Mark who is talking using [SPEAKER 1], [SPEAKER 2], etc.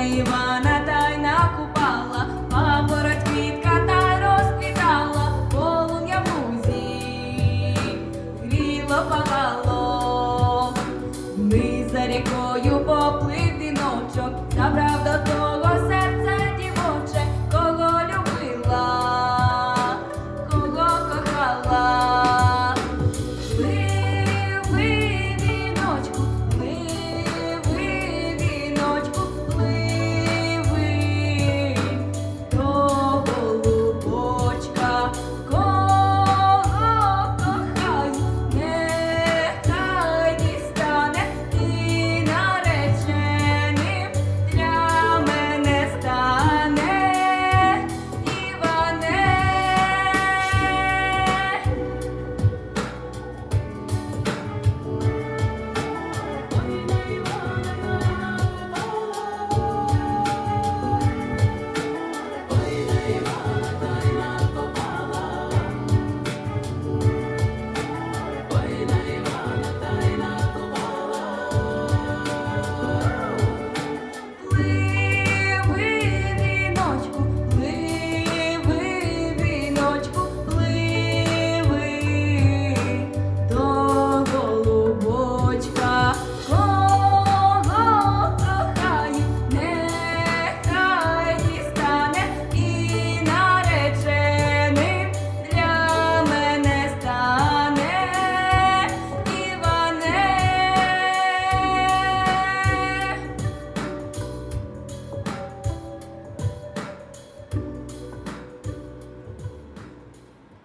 [SPEAKER 1] на Івана та й накупала, папороть квітка та й розквітала, полум'я в гріло палало. Ми за рікою поплив віночок, забрав до того.